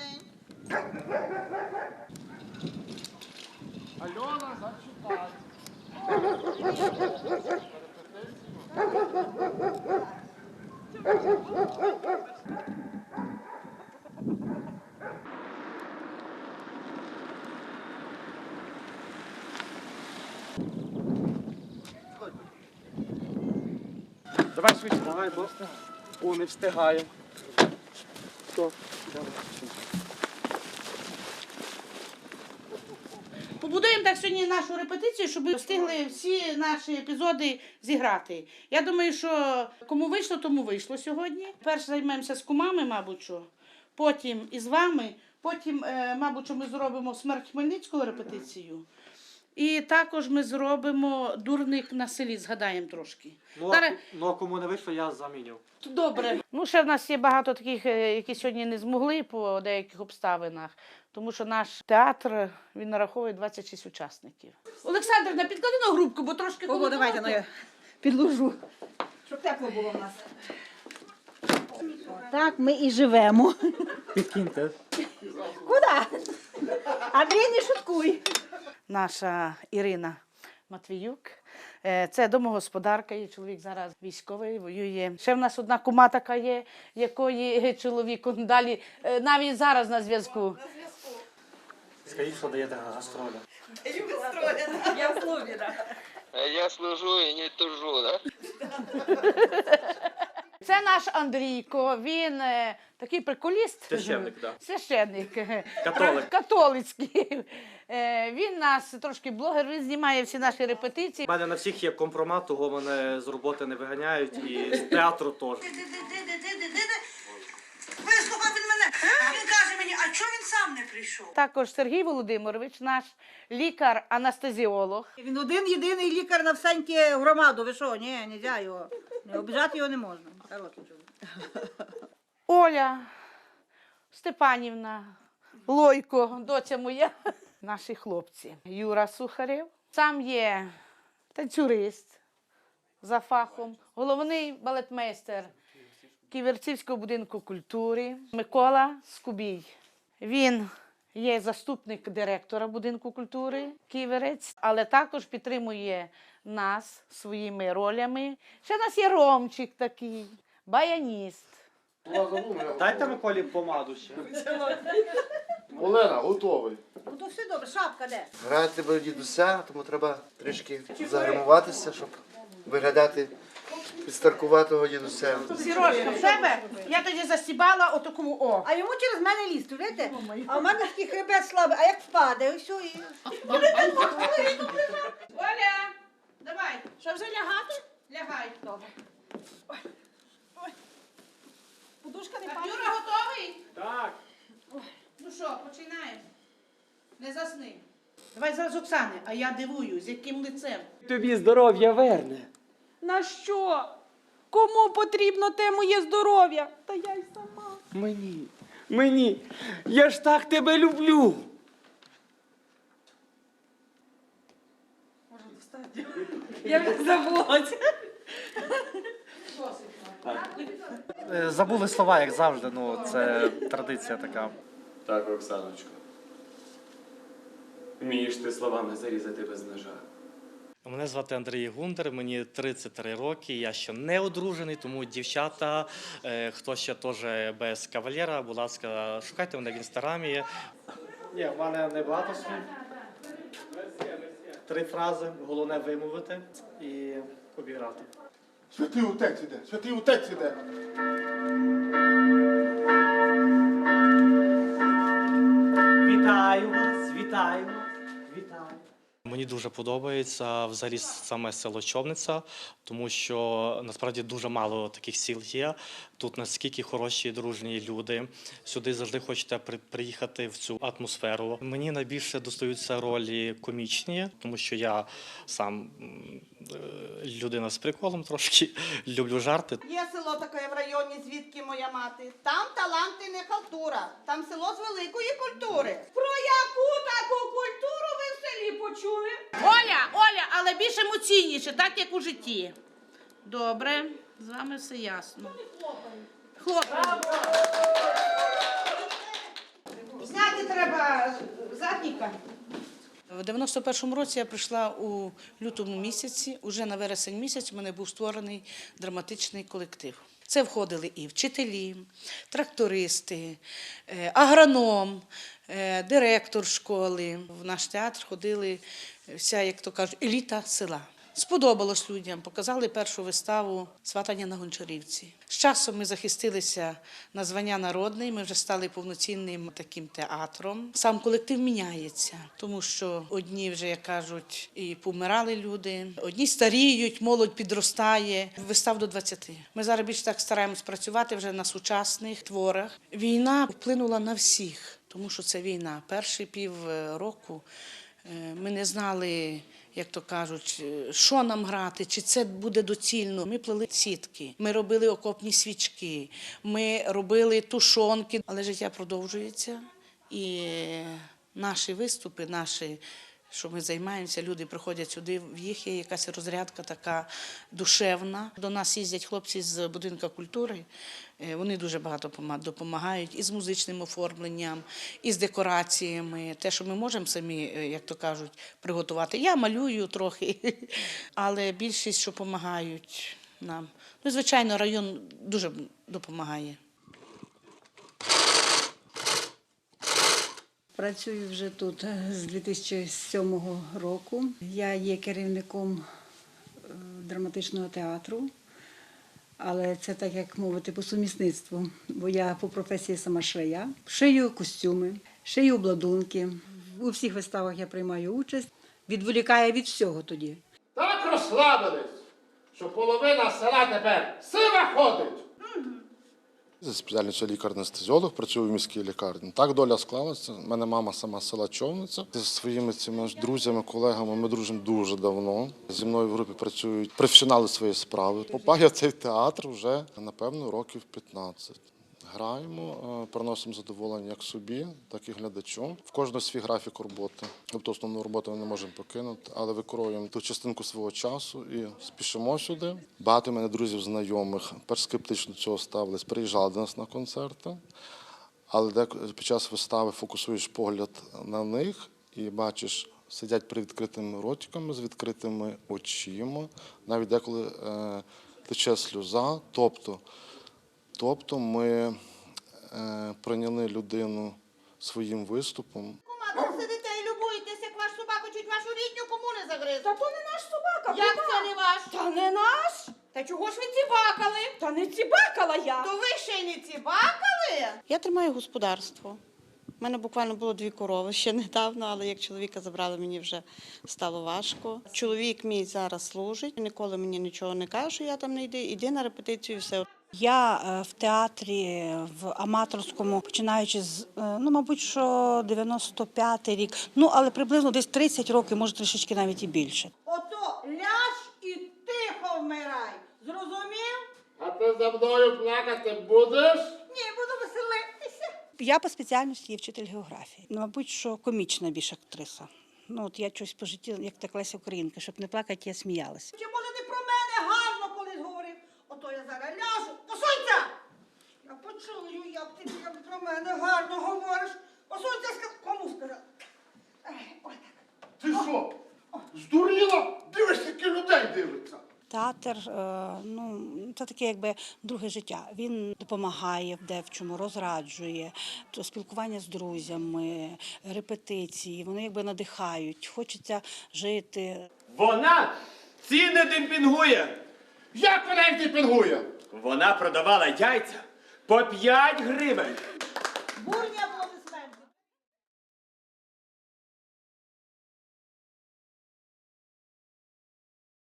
день. Альона, зачекай. Давай швидше, давай, бо О, не встигає. Хто? Давай. Побудуємо так сьогодні нашу репетицію, щоб встигли всі наші епізоди зіграти. Я думаю, що кому вийшло, тому вийшло сьогодні. Перш займемося з кумами, мабуть, що. потім із вами, потім, е, мабуть, що ми зробимо смерть Хмельницького репетицію. І також ми зробимо дурник на селі, згадаємо трошки. Ну, а, Зараз- ну, а кому не вийшло, я замінюв. Добре. Ну, ще в нас є багато таких, е, які сьогодні не змогли по деяких обставинах, тому що наш театр він нараховує 26 учасників. Олександр, на підклади на грубку, бо трошки Ого, холодновато. давайте, ну я підложу. Щоб тепло було в нас. Так ми і живемо. Підкиньте. Куди? Андрій, не шуткуй. Наша Ірина Матвіюк. Е, Це домогосподарка, її чоловік зараз військовий, воює. Ще в нас одна кума така є, якої чоловік далі е, навіть зараз на зв'язку. Скажіть, що даєте гастролі. Я в слові, А я служу и не тужу, да? Це наш Андрійко. Він е, такий приколіст. Священник, да. Священник. Католик. Католицький. Е, Він нас трошки блогер, він знімає всі наші репетиції. У мене на всіх є компромат, того мене з роботи не виганяють і з театру теж. Вислухав він мене. Він каже мені, а чого він прийшов? Також Сергій Володимирович, наш лікар-анестезіолог. Він один єдиний лікар на всеньке громаду. Ви що? Ні, не можна його. Не обіжати його не можна. Хороший чоловік. Оля Степанівна, Лойко, доця моя, наші хлопці. Юра Сухарев. Сам є танцюрист за фахом, головний балетмейстер Ківерцівського будинку культури Микола Скубій. Він є заступник директора будинку культури Ківерець, але також підтримує нас своїми ролями. Ще в нас є Ромчик такий, баяніст. Дайте Миколі помаду ще. Олена, готовий. Ну то все добре, шапка де? Грати тебе дідуся, тому треба трішки загримуватися, щоб виглядати підстаркуватого дідуся. Сірочка, в себе я тоді засібала отакому о. А йому через мене лізти, видите? А в мене такий хребет слабий, а як впаде, і все, і... Оля, давай, що вже лягати? Лягай. Добре. Подушка не Юра готовий? Так. Ну що, починаємо. Не засни. Давай зараз Оксани, а я дивую, з яким лицем. Тобі здоров'я верне. На що? Кому потрібно те моє здоров'я? Та я й сама. Мені, мені. Я ж так тебе люблю. Я вже забулася. Е, Забули слова, як завжди. Ну, це традиція така. Так, Оксаночко. Вмієш ти словами зарізати без ножа. Мене звати Андрій Гундер, мені 33 роки. Я ще не одружений, тому дівчата, е, хто ще теж без кавалера, будь ласка, шукайте мене в інстаграмі. Ні, в мене не багато слів. Три фрази, головне вимовити і обіграти. Святий отець іде, святий отець іде. Мені дуже подобається взагалі саме село Човниця, тому що насправді дуже мало таких сіл є. Тут наскільки хороші дружні люди. Сюди завжди хочете при- приїхати в цю атмосферу. Мені найбільше достаються ролі комічні, тому що я сам е, людина з приколом трошки люблю жарти. Є село таке в районі, звідки моя мати. Там таланти не халтура. Там село з великої культури. Про яку таку культуру ви в селі почули? Оля, Оля, але більш емоційніше, так як у житті. Добре, з вами все ясно. Хлопаємо. Мені треба задніка. В 91-му році я прийшла у лютому місяці. Уже на вересень місяць у мене був створений драматичний колектив. Це входили і вчителі, трактористи, е, агроном, директор школи. В наш театр ходили вся, як то кажуть, еліта села. Сподобалось людям, показали першу виставу Сватання на Гончарівці. З часом ми захистилися на звання народний, ми вже стали повноцінним таким театром. Сам колектив міняється, тому що одні вже, як кажуть, і помирали люди, одні старіють, молодь підростає. Вистав до 20. Ми зараз більше так стараємось працювати вже на сучасних творах. Війна вплинула на всіх, тому що це війна. Перший пів року Е, Ми не знали, як то кажуть, е, що нам грати, чи це буде доцільно. Ми плели сітки, ми робили окопні свічки, ми робили тушонки, але життя продовжується. І наші виступи, наші, що ми займаємося, люди приходять сюди, в їх є якась розрядка така душевна. До нас їздять хлопці з будинку культури. Е, Вони дуже багато пома- допомагають і з музичним оформленням, і з декораціями. Те, що ми можемо самі, е, як то кажуть, приготувати. Я малюю трохи, але більшість, що допомагають нам. Ну, звичайно, район дуже допомагає. Працюю вже тут е, з 2007 року. Я є керівником е, драматичного театру, але це так як мовити по сумісництву, бо я по професії сама швея. Шию костюми, шию обладунки. У всіх виставах я приймаю участь. Відволікає від всього тоді. Так розслабились, що половина села тепер сива ходить. За спеціальністю лікар-анестезіолог, працюю в міській лікарні. Так доля склалася. У мене мама сама з села Човниця. Зі своїми цими друзями, колегами ми дружимо дуже давно. Зі мною в групі працюють професіонали своєї справи. Попав я в цей театр вже, напевно, років 15. Граємо, е, приносимо задоволення як собі, так і глядачу. В кожного свій графік роботи. Тобто основну роботу ми не можемо покинути, але викоруємо ту частинку свого часу і спішимо сюди. Багато мене друзів, знайомих перш скептично цього ставились, приїжджали до нас на концерти. Але де під час вистави фокусуєш погляд на них і бачиш, сидять при відкритими ротиками, з відкритими очима, навіть деколи е, тече сльоза. Тобто, тобто ми е, прийняли людину своїм виступом. Кума, тут сидите і любуєтесь, як ваш собака чуть вашу рідню кому не загриз. Та то не наш собака. Як кума. це не ваш? Та не наш. Та чого ж ви цібакали? Та не цібакала я. То ви ще й не цібакали? Я тримаю господарство. У мене буквально було дві корови ще недавно, але як чоловіка забрали, мені вже стало важко. Чоловік мій зараз служить, ніколи мені нічого не каже, що я там не йди, іди на репетицію і все. Я е, в театрі в аматорському, починаючи з е, ну, мабуть, що 95-й рік. Ну але приблизно десь 30 років, може трішечки навіть і більше. Ото ляж і тихо вмирай. Зрозумів? А ти за мною плакати будеш? Ні, буду веселитися. Я по спеціальності є вчитель географії. Ну, Мабуть, що комічна більш актриса. Ну от я щось по житті, як так Леся Українка, щоб не плакати, я сміялася. Чи може ти про мене гарно колись говорив? Ото я зараз ляжу. Посунься! Я почую, як ти як про мене гарно говориш. Посунься, ска- кому сказав? Ей, ой так. Ти що? Здуріла? Дивись, які людей дивиться. Театр е, ну, це таке якби друге життя. Він допомагає в дечому, розраджує, то спілкування з друзями, репетиції, вони якби надихають, хочеться жити. Вона ціни демпінгує. Як вона їх депінгує? Вона продавала яйця по 5 гривень.